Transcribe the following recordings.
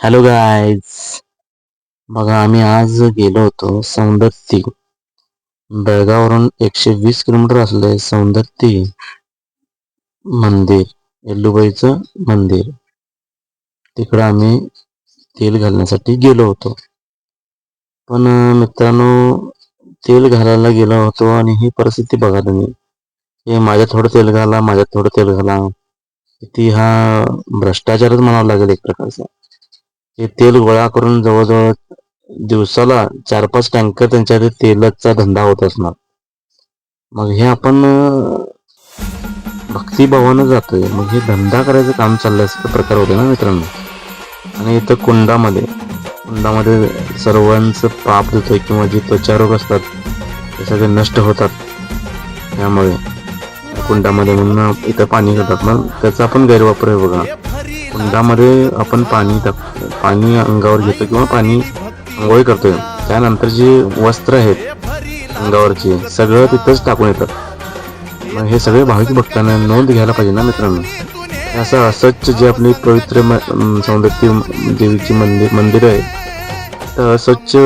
Hello guys बघा आम्ही आज गेलो होतो सौंदर्ती. बेळगाववरून एकशे वीस किलोमीटर असले सौंदर्ती मंदिर येल्लूबाईचं मंदिर. तिकडं आम्ही तेल घालण्यासाठी गेलो होतो. पण मित्रांनो तेल घालायला गेलो होतो आणि ही परिस्थिती बघा तुम्ही. हे माझ्यात थोडं तेल घाला माझ्यात थोडं तेल घाला. किती हा भ्रष्टाचारच म्हणावा लागेल एक प्रकारचा. हे तेल गोळा करून जवळजवळ दिवसाला चार पाच टँकर त्यांच्या तेलाचा धंदा होत असणार. मग हे आपण भक्तिभावानं जातोय. मग हे धंदा करायचं काम चाललं असं प्रकार होते ना मित्रांनो. आणि इथं कुंडामध्ये कुंडामध्ये सर्वांचं पाप देतोय किंवा जे त्वचारोग असतात ते सगळे नष्ट होतात. त्यामुळे कुंडामध्ये म्हणून इथं पाणी घेतात ना त्याचा आपण गैरवापर आहे बघा. कुंडामध्ये आपण पाणी टाक पाणी अंगावर घेतो किंवा पाणी आंघोळी करतोय. त्यानंतर जे वस्त्र आहेत अंगावरचे सगळं तिथंच टाकून येतात हे सगळे भाविक भक्तांना नोंद घ्यायला पाहिजे ना मित्रांनो? असं अस्वच्छ जे आपली पवित्र म- सौंदत्ती देवीची मंदिर मंदिर आहे तर अस्वच्छ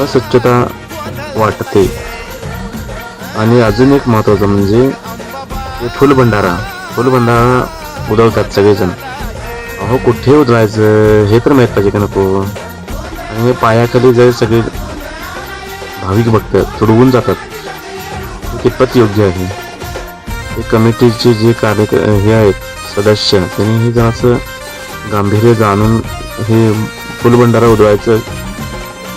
अस्वच्छता वाटते. आणि अजून एक महत्वाचं म्हणजे फुलभंडारा. फुलभंडारा उडवतात सगळेजण. अहो कुठे उडवायचं हे तर माहीत पाहिजे का नको? आणि हे पायाखाली जर सगळे भाविक भक्त तुडवून जातात हे कितपत योग्य आहे? हे कमिटीचे जे कार्य हे आहेत सदस्य त्यांनी हे जरा असं गांभीर्य जाणून हे फुलभंडारा उडवायचं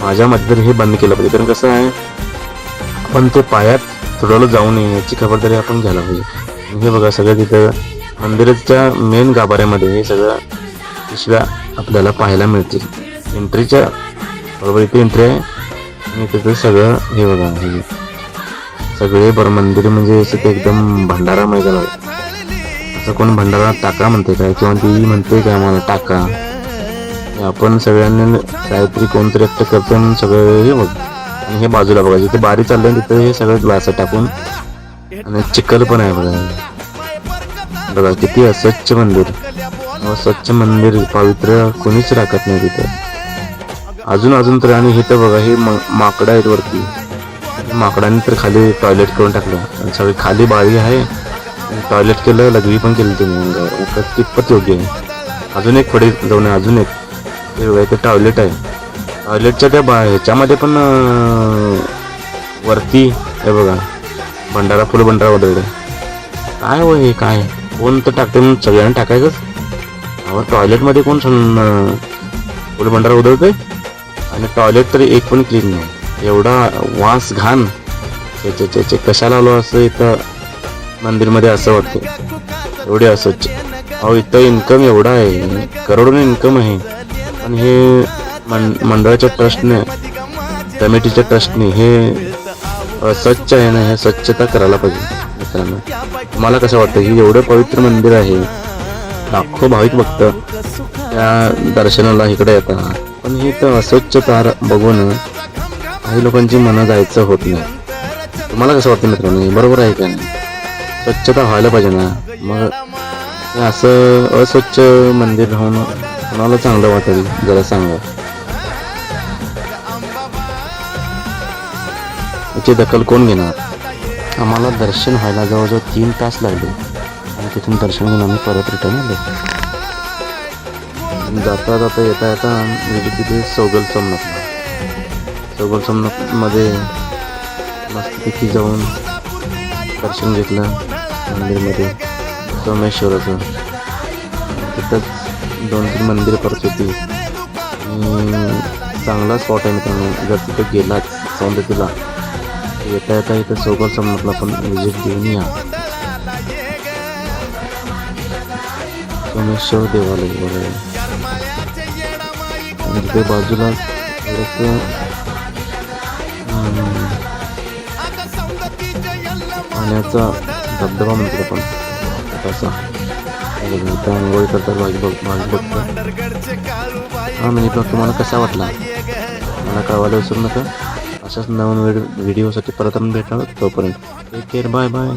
माझ्या मते हे बंद केलं पाहिजे. कारण कसं आहे आपण ते पायात तुडवलं जाऊ नये याची खबरदारी आपण घ्यायला पाहिजे. हे बघा सगळं तिथं मंदिराच्या मेन गाभाऱ्यामध्ये हे सगळं पिशव्या आपल्याला पाहायला मिळतील. एंट्रीच्या बरोबर इथे एंट्री आहे. आणि तिथं सगळं हे बघा हे सगळे बरं मंदिर म्हणजे असं ते एकदम भंडारा मैदान आहे. असं कोण भंडारा टाका म्हणते काय? किंवा ती म्हणते काय आम्हाला टाका. आपण सगळ्यांनी काहीतरी कोणतरी एकटं करतो म्हणून सगळं हे बघ. आणि हे बाजूला बघा जिथे बारी चाललंय तिथं हे सगळं ग्लास टाकून आणि चिखल पण आहे बघा. बघा किती अस्वच्छ मंदिर. स्वच्छ मंदिर पवित्र कोणीच राखत नाही तिथं. अजून अजून तर आणि हे तर बघा हे म- माकडं आहेत वरती. माकडांनी तर खाली टॉयलेट करून टाकलं. आणि सगळी खाली बारी आहे. टॉयलेट केलं लघवी पण केली तुम्ही. म्हणजे अंगावर. कितपत योग्य आहे. अजून एक पुढे जाऊन आहे, अजून एक. हे टॉयलेट आहे. टॉयलेटच्या त्या बा ह्याच्यामध्ये पण वरती हे बघा भंडारा फुल भंडारा वगैरे. काय हो हे काय? कोण तर टाकते म्हणून सगळ्यांना टाकायचंच. अहो टॉयलेटमध्ये कोण सण फुल भंडारा उधळतोय? आणि टॉयलेट तरी एक पण क्लीन नाही. एवढा वास घाण. छे कशाला आलो असं इथं मंदिरमध्ये असं वाटतं एवढे असंच अहो इथं इन्कम एवढा आहे. करोडोने इन्कम आहे. पण हे मंडळाच्या ट्रस्टने कमिटीच्या ट्रस्टने हे अस्वच्छ आहे ना हे स्वच्छता करायला पाहिजे मित्रांनो. मला कसं वाटतं की एवढं पवित्र मंदिर आहे लाखो भाविक भक्त त्या दर्शनाला इकडे येतात पण हे तर अस्वच्छता बघून काही लोकांची मनं जायचं होत नाही. तुम्हाला कसं वाटतं मित्रांनो बरोबर आहे का नाही? स्वच्छता व्हायला पाहिजे ना. मग हे असं अस्वच्छ मंदिर राहून कोणाला चांगलं वाटेल जरा सांगा. याची दखल कोण घेणार? आम्हाला दर्शन व्हायला जवळजवळ तीन तास लागले. आणि तिथून दर्शन घेऊन आम्ही परत रिटर्न आलो. जाता जाता येता येता म्हणजे तिथे सौगल सोमनाथला सौगल सोमनाथमध्ये मस्तपैकी जाऊन दर्शन घेतलं मंदिरमध्ये. सोमेश्वराचं. तिथंच दोन तीन मंदिर परत होती. आणि चांगला स्पॉट आहे मित्रांनो. जर तिथं गेलात सौंदर्यला येता येता इथं सौगल सोमनाथला पण विजिट देऊन या. सोमेश्वर देवालय वगैरे. आणि तिथे बाजूला पाण्याचा धबधबा म्हणतो आपण. तसा. इथं आंघोळी करतात माझी बघ भाजी बघतात. हा मिनी ब्लॉग तुम्हाला कसा वाटला? मला कळवायला विसरू नका. अशाच नवीन व्हिडिओसाठी परत भेटणार तोपर्यंत. Take care bye bye